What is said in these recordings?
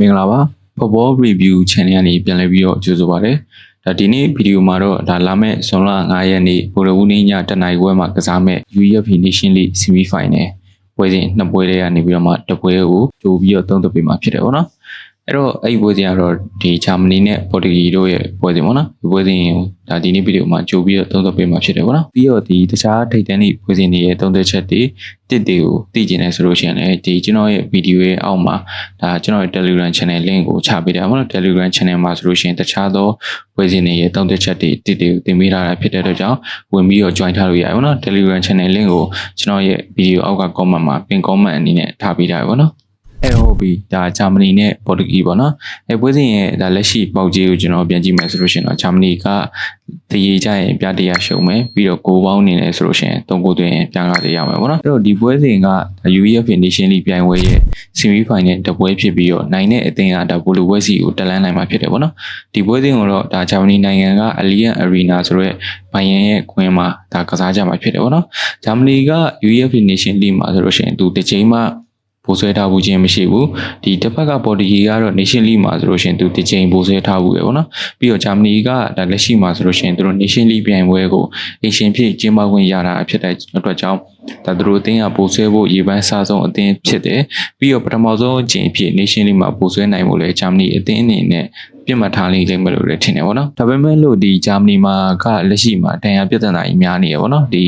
မင်္ဂလာပါ Football Review Channel ကနေပြန်လည်ပြီးတော့ကြိုဆိုပါရစေ။ဒါဒီနေ့ဗီဒီယိုမှာတော့ဒါလာမယ့်ဇွန်လ9ရက်နေ့ဗုဒ္ဓဟူးနေ့ညတနင်္ဂနွေပွဲမှာကစားမဲ့ UEFA Nation League Semi Final ပွဲစဉ်နှစ်ပွဲတွေကနေပြီးတော့မှတစ်ပွဲကိုကြိုပြီးတော့သုံးသပ်ပေးမှာဖြစ်တယ်ပေါ့နော်။ အဲ့တော့အဲ့ဒီပွဲစဉ်ကတော့ဒီဂျာမနီနဲ့ပေါ်တူဂီတို့ရဲ့ပွဲစဉ်ပေါ့နော်။ဒီပွဲစဉ်ကိုဒါဒီနေ့ဗီဒီယိုမှာကြိုပြီးတော့သုံးသပ်ပေးမှာဖြစ်တယ်ပေါ့နော်။ပြီးတော့ဒီတခြားထိပ်တန်းသည့်ပွဲစဉ်တွေရဲ့သုံးသပ်ချက်တွေတစ်တွေကိုသိကျင်နေဆိုလို့ရှိရင်လည်းဒီကျွန်တော်ရဲ့ဗီဒီယိုရဲ့အောက်မှာဒါကျွန်တော်ရဲ့ Telegram Channel link ကိုချပေးတယ်ပေါ့နော် Telegram Channel မှာဆိုလို့ရှိရင်တခြားသောဝယ်စင်တွေရဲ့တုံးသက်ချက်တွေတစ်တွေကိုတင်ပေးထားတာဖြစ်တဲ့အတွက်ကြောင့်ဝင်ပြီးတော့ join ထားလို့ရတယ်ပေါ့နော် Telegram Channel link ကိုကျွန်တော်ရဲ့ဗီဒီယိုအောက်က comment မှာ pin comment အနေနဲ့ထားပေးထားရပေါ့နော် အဲ့ဟုတ်ပြီဒါဂျာမနီနဲ့ပေါ်တူဂီပေါ့နော်အဲပွဲစဉ်ရဲ့ဒါလက်ရှိပေါက်ကြီးကိုကျွန်တော်ပြန်ကြည့်မယ်ဆိုလို့ရှိရင်တော့ဂျာမနီကတရေကြရင်ပြတရားရှုံမယ်ပြီးတော့ကိုပေါင်းနေလဲဆိုလို့ရှိရင်သုံးကိုသွင်းရင်ပြန်ကားစေရမယ်ပေါ့နော်အဲ့တော့ဒီပွဲစဉ်က UEFA Nation League ပြိုင်ပွဲရဲ့ semi final တပွဲဖြစ်ပြီးတော့နိုင်တဲ့အသင်းကဒါဘိုလိုပွဲစီကိုတက်လန်းနိုင်မှာဖြစ်တယ်ပေါ့နော်ဒီပွဲစဉ်ကိုတော့ဒါဂျာမနီနိုင်ငံက Allianz Arena ဆိုရဲဘိုင်ယန်ရဲ့ကွင်းမှာဒါကစားကြမှာဖြစ်တယ်ပေါ့နော်ဂျာမနီက UEFA Nation League မှာဆိုလို့ရှိရင်သူတစ်ချိန်မှ ပိုးဆွဲထားဘူးခြင်းမရှိဘူးဒီတစ်ဖက်ကပေါ်တူဂီကတော့ Nation League မှာဆိုလို့ရှိရင်သူတစ်ချိန်ပိုးဆွဲထားဘူးပဲပေါ့နော်ပြီးတော့ဂျာမနီကဒါလက်ရှိမှာဆိုလို့ရှိရင်သူတို့ Nation League ပြိုင်ပွဲကိုအရှင်ဖြစ်ကျင်းပခွင့်ရတာဖြစ်တဲ့အတွက်ကြောင့် ဒါသူတို့အသင်းကပိုးဆွဲဖို့ရေပန်းစားဆုံးအသင်းဖြစ်တယ်ပြီးတော့ပထမဆုံးအကြိမ်ဖြစ် Nation League မှာပိုးဆွဲနိုင်ဖို့လဲဂျာမနီအသင်းအနေနဲ့ပြစ်မှတ်ထားလိမ့်လိမ့်မယ်လို့လည်းထင်တယ်ပေါ့နော်ဒါပေမဲ့လို့ဒီဂျာမနီမှာကလက်ရှိမှာတန်ရာပြဿနာကြီးများနေရပေါ့နော်ဒီ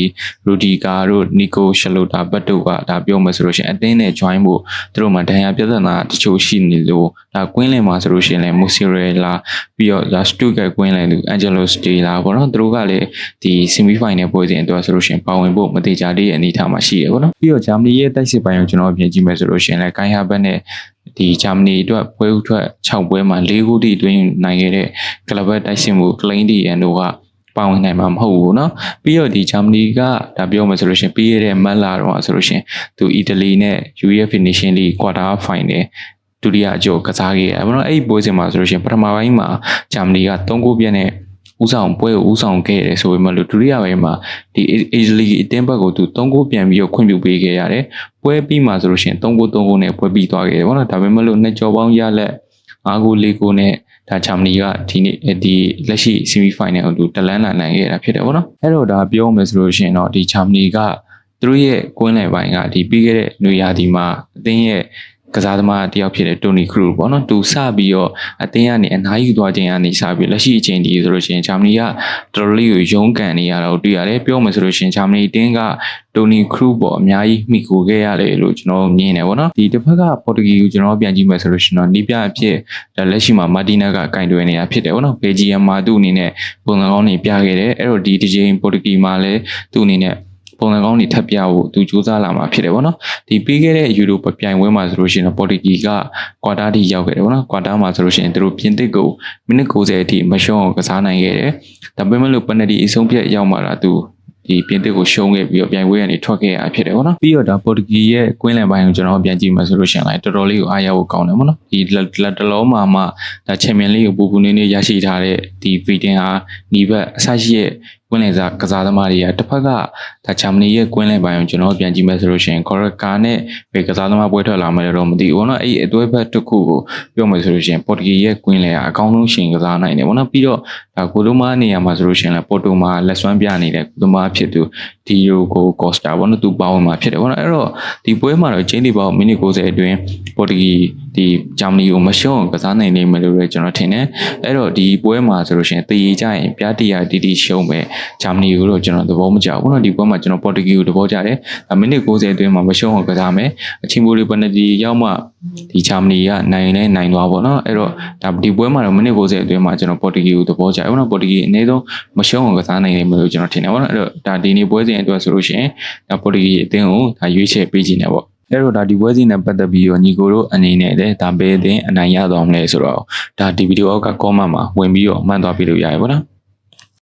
ရူဒီကာတို့နီကိုရှလိုတာဘတ်တို့ကဒါပြောမှဆိုလို့ရှိရင်အသင်းနဲ့ join ဖို့သူတို့မှာတန်ရာပြဿနာတချို့ရှိနေလို့ဒါကွင်းလင်မှာဆိုလို့ရှိရင်လည်းမူစီရဲလာပြီးတော့ဒါစတူကကွင်းလင်သူအန်ဂျယ်လိုစတေလာပေါ့နော်သူတို့ကလည်းဒီ semi final ပွဲစဉ်အတွက်ဆိုလို့ရှိရင်ပါဝင်ဖို့မတိကျသေးတဲ့အနေအထားမှာရှိရပေါ့နော်ပြီးတော့ဂျာမနီရဲ့တိုက်စစ်ပိုင်းကိုကျွန်တော်ပြင်ကြည့်မယ်ဆိုလို့ရှိရင်လည်းကိုင်းဟာဘတ်နဲ့ဒီဂျာမနီအတွက်ပွဲဥထွက်6ပွဲမှာ4ဂိုးတိအတွင်းနိုင်ခဲ့တဲ့ကလပ်တိုက်စစ်မှုကလိန်ဒီအန်တို့ကပါဝင်နိုင်မှာမဟုတ်ဘူးเนาะပြီးတော့ဒီဂျာမနီကဒါပြောမှဆိုလို့ရှိရင်ပြီးရတဲ့မတ်လာတော့ဆိုလို့ရှိရင်သူအီတလီနဲ့ UEFA Nation League quarter final ဒုတိယအကျော်ကစားခဲ့ရတယ်။ဘာလို့အဲ့ဒီပွဲစဉ်မှာဆိုလို့ရှိရင်ပထမပိုင်းမှာဂျာမနီက3ဂိုးပြည့်နဲ့ ဦးဆောင်ပွဲကိုဦးဆောင်ခဲ့တယ်ဆိုပေမဲ့လို့ဒုတိယပိုင်းမှာဒီ Italy အတင်းဘက်ကိုသူ3ဂိုးပြန်ပြီးတော့ခွင့်ပြုပေးခဲ့ရတယ်။ပွဲပြီးမှဆိုလို့ရှိရင်3ဂိုး3ဂိုးနဲ့ပွဲပြီးသွားခဲ့တယ်ပေါ့နော်။ဒါပေမဲ့လို့နှစ်ကြော်ပေါင်းရလက်5ဂိုး4ဂိုးနဲ့ဒါဂျာမနီကဒီနေ့ဒီလက်ရှိ semi final ကိုသူတလန်းလာနိုင်ခဲ့တာဖြစ်တယ်ပေါ့နော်အဲ့တော့ဒါပြောမယ်ဆိုလို့ရှိရင်တော့ဒီဂျာမနီကသူတို့ရဲ့ကွင်းလယ်ပိုင်းကဒီပြီးခဲ့တဲ့နွေရာသီမှာအသင်းရဲ့ ကစားသမားတယောက်ဖြစ်တဲ့တိုနီခရူပေါ့နော်သူစပြီးတော့အသင်းကနေအနားယူသွားခြင်းကနေစပြီးလက်ရှိအချိန်ဒီဆိုလို့ရှိရင်ဂျာမနီကတော်တော်လေးကိုရုန်းကန်နေရတာကိုတွေ့ရတယ်ပြောမှဆိုလို့ရှိရင်ဂျာမနီတင်းကတိုနီခရူပေါ့အများကြီးမိကိုခဲ့ရတယ်လို့ကျွန်တော်မြင်တယ်ပေါ့နော်ဒီတစ်ဖက်ကပေါ်တူဂီကိုကျွန်တော်ပြန်ကြည့်မယ်ဆိုလို့ရှိရင်တော့နီးပြအဖြစ်လက်ရှိမှာမာတီနာကကင်တွယ်နေတာဖြစ်တယ်ပေါ့နော်ဘေဂျီယမ်မှာသူ့အနေနဲ့ပုံစံကောင်းတွေပြခဲ့တယ်အဲ့တော့ဒီဒီချိန်ပေါ်တူဂီမှာလည်းသူ့အနေနဲ့ ပုံစံကောင်းတွေထပ်ပြဖို့သူစူးစမ်းလာမှာဖြစ်တယ်ဗောနော်ဒီပြီးခဲ့တဲ့ယူရိုပြိုင်ပွဲမှာဆိုလို့ရှိရင်ပေါ်တူဂီကကွာတာထိရောက်ခဲ့တယ်ဗောနော်ကွာတာမှာဆိုလို့ရှိရင်သူတို့ပြင်သစ်ကိုမိနစ်90အထိမရှုံးအောင်ကစားနိုင်ခဲ့တယ်ဒါပေမဲ့လို့ပနတီအဆုံးဖြတ်ရောက်မှာလားသူဒီပြင်သစ်ကိုရှုံးခဲ့ပြီးတော့ပြိုင်ပွဲကနေထွက်ခဲ့ရဖြစ်တယ်ဗောနော်ပြီးတော့ဒါပေါ်တူဂီရဲ့ကွင်းလယ်ပိုင်းကိုကျွန်တော်ပြန်ကြည့်မှဆိုလို့ရှိရင်လည်းတော်တော်လေးကိုအားရဖို့ကောင်းတယ်ဗောနော်ဒီလက်တလုံးမှာမှဒါချန်ပီယံလိကိုပူပူနေနေရရှိထားတဲ့ဒီဗီတင်ဟာညီဘက်အဆရှိရဲ့ကွင်းလယ်စားကစားသမားတွေကတစ်ဖက်ကဒါဂျာမနီရဲ့ကွင်းလယ်ပိုင်းကိုကျွန်တော်ပြန်ကြည့်မယ်ဆိုလို့ရှိရင်ကော်ရကာနဲ့ဘယ်ကစားသမားပွဲထွက်လာမလဲတော့မသိဘူးဗောနော်အဲ့အသွေးဘက်တစ်ခုကိုပြောမယ်ဆိုလို့ရှိရင်ပေါ်တူဂီရဲ့ကွင်းလယ်ကအကောင်းဆုံးရှင်ကစားနိုင်တယ်ဗောနော်ပြီးတော့ဒါကိုလိုမာနေရာမှာဆိုလို့ရှိရင်လည်းပေါ်တိုမာလက်စွမ်းပြနေတဲ့ကိုလိုမာဖြစ်သူ ဒီယိုကို Costa ဘောနော်သူပါဝင်มาဖြစ်တယ်ဘောနော်အဲ့တော့ဒီပွဲမှာတော့ချင်းဒီဘောမိနစ်90အတွင်းပေါ်တူဂီဒီဂျာမနီကိုမရှုံးအောင်ကစားနိုင်နေမယ်လို့လည်းကျွန်တော်ထင်တယ်အဲ့တော့ဒီပွဲမှာဆိုလို့ရှိရင်တည်ကြရင်ပြားတရာတီတီရှုံးမယ်ဂျာမနီကိုတော့ကျွန်တော်သဘောမကျဘူးဘောနော်ဒီပွဲမှာကျွန်တော်ပေါ်တူဂီကိုသဘောကျတယ်မိနစ်90အတွင်းမှာမရှုံးအောင်ကစားမယ်အချင်းမိုးလေးပနတီရောက်မှဒီဂျာမနီကနိုင်လဲနိုင်သွားပေါ့နော်အဲ့တော့ဒါဒီပွဲမှာတော့မိနစ်90အတွင်းမှာကျွန်တော်ပေါ်တူဂီကိုသဘောကျတယ်ဘောနော်ပေါ်တူဂီအနည်းဆုံးမရှုံးအောင်ကစားနိုင်နေမယ်လို့ကျွန်တော်ထင်တယ်ဘောနော်အဲ့တော့ဒါဒီနေ့ပွဲစဉ်အတွက်ဆိုလို့ရှိရင်ဒါပေါ်တူဂီအသင်းကိုဒါရွေးချယ်ပေးခြင်းတယ်ပေါ့အဲ့တော့ဒါဒီပွဲစဉ်နဲ့ပတ်သက်ပြီးတော့ညီကိုတို့အနေနဲ့လည်းဒါဘယ်အသင်းအနိုင်ရသွားမလဲဆိုတော့ဒါဒီဗီဒီယိုအောက်က comment မှာဝင်ပြီးတော့မှတ်သွားပြလို့ရတယ်ပေါ့နော်